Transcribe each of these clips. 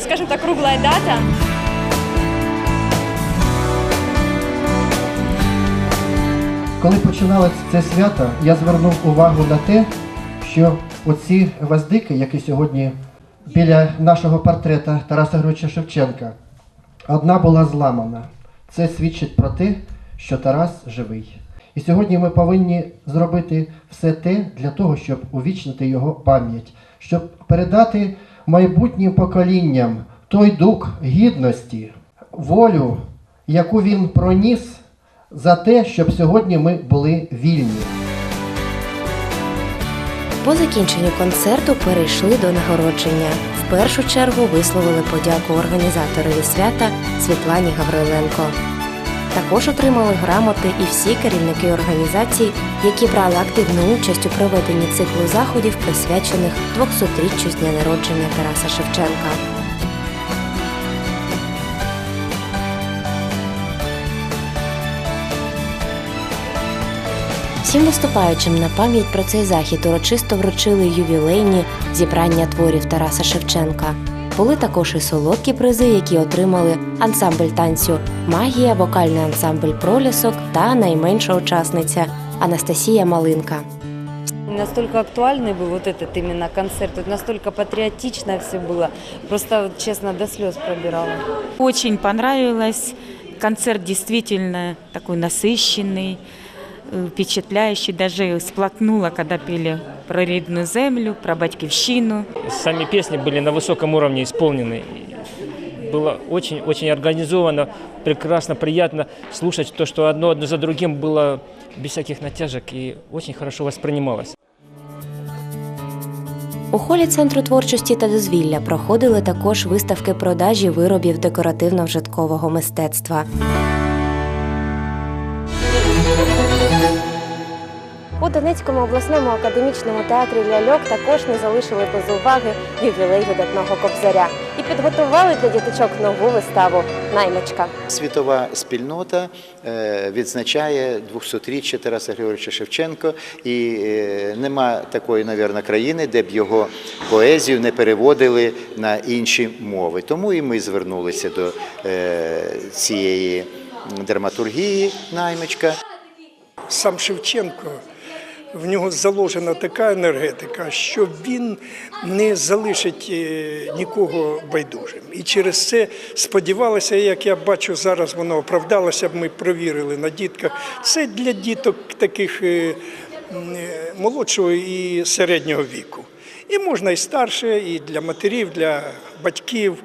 скажем так, круглая дата. Коли починалось це свято, я звернув увагу на те, що оці гвоздики, які сьогодні біля нашого портрета Тараса Григоровича Шевченка, одна була зламана. Це свідчить про те, що Тарас живий. І сьогодні ми повинні зробити все те для того, щоб увічнити його пам'ять, щоб передати майбутнім поколінням той дух гідності, волю, яку він проніс за те, щоб сьогодні ми були вільні. По закінченню концерту перейшли до нагородження. В першу чергу висловили подяку організаторові свята Світлані Гавриленко. Також отримали грамоти і всі керівники організацій, які брали активну участь у проведенні циклу заходів, присвячених 200-річчю з дня народження Тараса Шевченка. Всім виступаючим на пам'ять про цей захід урочисто вручили ювілейні зібрання творів Тараса Шевченка. Були також і солодкі призи, які отримали ансамбль танцю Магія, вокальний ансамбль Пролісок та найменша учасниця Анастасія Малинка. Настолько актуальный был вот этот именно концерт, вот настолько патриотично все было. Просто, вот, честно, до слез пробирала. Очень понравилось. Концерт действительно такой насыщенный, э, впечатляющий. Даже сплакнула, когда пели про рідну землю, про батьківщину. Сами песни были на высоком уровне исполнены. Было очень-очень организовано, прекрасно, приятно слушать то, что одно, одно за другим было без всяких натяжек и очень хорошо воспринималось. У холі центру творчості та дозвілля проходили також виставки продажі виробів декоративно-вжиткового мистецтва. У Донецькому обласному академічному театрі ляльок також не залишили без уваги ювілей видатного кобзаря і підготували для діточок нову виставу Наймичка. Світова спільнота е, відзначає 200-річчя Тараса Григоровича Шевченка, і е, нема такої, навірно, країни, де б його поезію не переводили на інші мови. Тому і ми звернулися до е, цієї драматургії наймичка. сам Шевченко, в нього заложена така енергетика, що він не залишить е, нікого байдужим. І через це сподівалося, як я бачу, зараз воно оправдалося ми провірили на дітках. Це для діток таких е, е, молодшого і середнього віку. І можна і старше, і для матерів, для батьків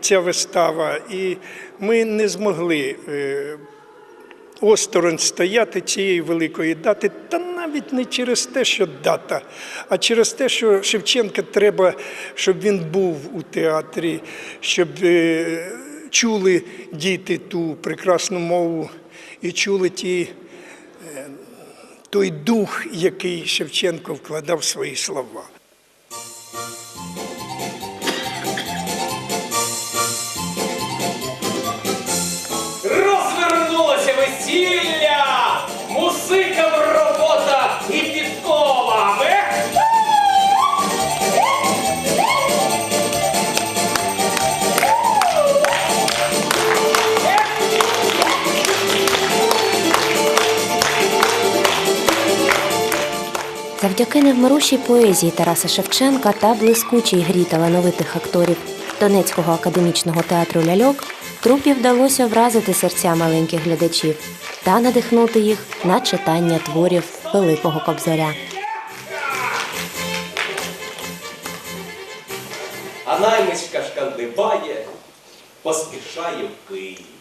ця вистава. І ми не змогли осторонь стояти цієї великої дати, та навіть не через те, що дата, а через те, що Шевченка треба, щоб він був у театрі, щоб е, чули діти ту прекрасну мову і чули ті, е, той дух, який Шевченко вкладав в свої слова. Весілля! Музикам робота і підкова! Завдяки невмирущій поезії Тараса Шевченка та блискучій грі талановитих акторів Донецького академічного театру ляльок трупі вдалося вразити серця маленьких глядачів та надихнути їх на читання творів Великого Кобзаря. А наймичка шкандибає, поспішає в Київ.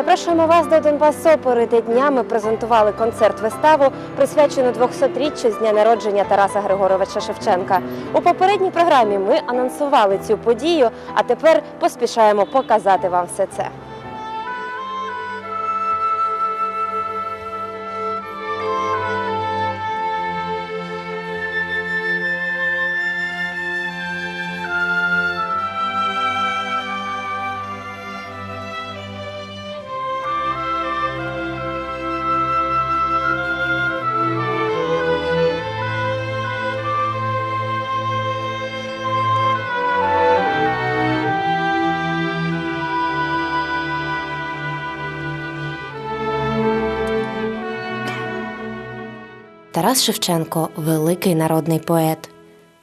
Запрошуємо вас до Донбас Опери, де днями презентували концерт-виставу, присвячену 200-річчю з дня народження Тараса Григоровича Шевченка. У попередній програмі ми анонсували цю подію, а тепер поспішаємо показати вам все це. Тарас Шевченко великий народний поет.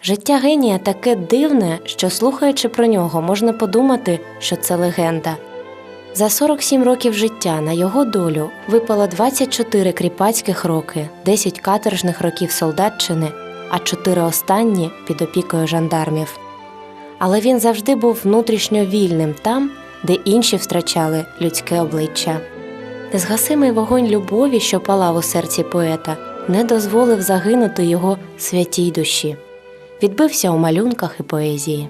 Життя генія таке дивне, що слухаючи про нього, можна подумати, що це легенда. За 47 років життя на його долю випало 24 кріпацьких роки, 10 каторжних років солдатчини, а 4 останні під опікою жандармів. Але він завжди був внутрішньо вільним там, де інші втрачали людське обличчя. Незгасимий вогонь любові, що палав у серці поета, не дозволив загинути його святій душі. Відбився у малюнках і поезії.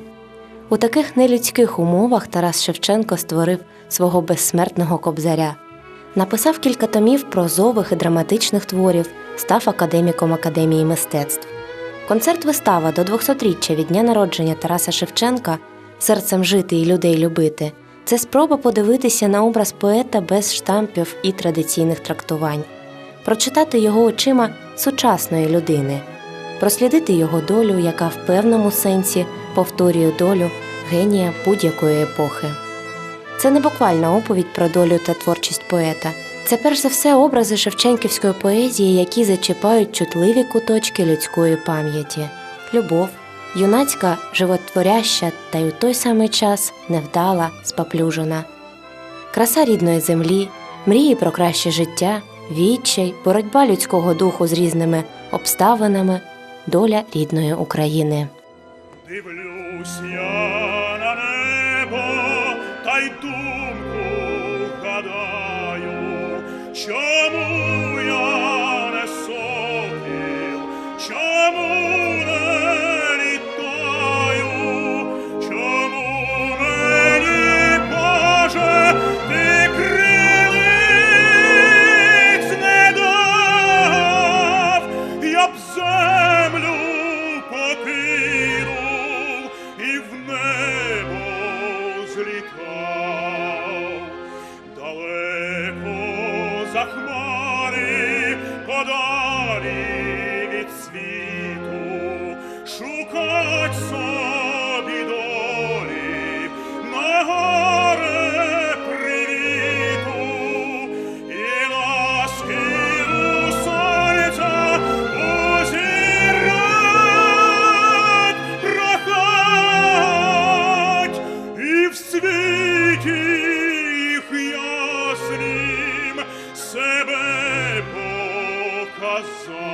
У таких нелюдських умовах Тарас Шевченко створив свого безсмертного кобзаря. Написав кілька томів прозових і драматичних творів, став академіком Академії мистецтв. Концерт вистава до 200-річчя від дня народження Тараса Шевченка Серцем жити і людей любити це спроба подивитися на образ поета без штампів і традиційних трактувань, прочитати його очима сучасної людини, прослідити його долю, яка в певному сенсі повторює долю генія будь-якої епохи. Це не буквальна оповідь про долю та творчість поета. Це перш за все образи шевченківської поезії, які зачіпають чутливі куточки людської пам'яті, любов, юнацька, животворяща та й у той самий час невдала, споплюжена. Краса рідної землі, мрії про краще життя, відчай, боротьба людського духу з різними обставинами, доля рідної України. Дивлюсь я на небо, та й думку glory. corazón.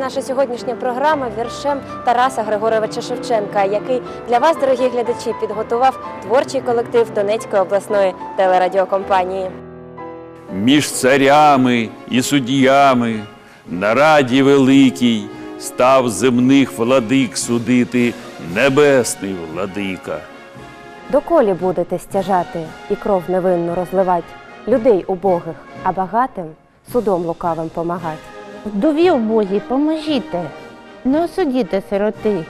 Наша сьогоднішня програма віршем Тараса Григоровича Шевченка, який для вас, дорогі глядачі, підготував творчий колектив Донецької обласної телерадіокомпанії. між царями і суддями на раді великій став земних владик судити небесний владика. Доколі будете стяжати і кров невинну розливать, людей убогих, а багатим судом лукавим помагать. Вдові убогій поможіте, не осудіте сироти,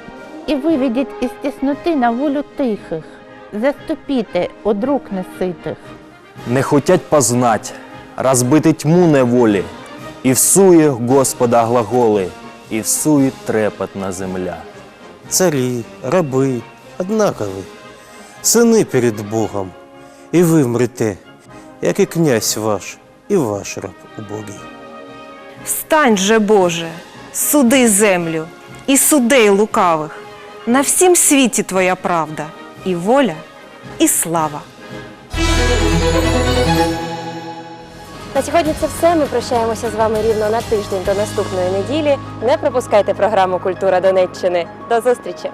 і виведіть із тісноти на волю тихих, заступіте од рук неситих. Не хотять познать, розбити тьму неволі, і всує Господа глаголи, і всує трепетна земля. Царі, раби, однакові, сини перед Богом, і ви мрете, як і князь ваш, і ваш раб убогий. Встань же, Боже, суди землю і судей лукавих. На всім світі Твоя правда, і воля, і слава. На сьогодні це все. Ми прощаємося з вами рівно на тиждень до наступної неділі. Не пропускайте програму Культура Донеччини. До зустрічі!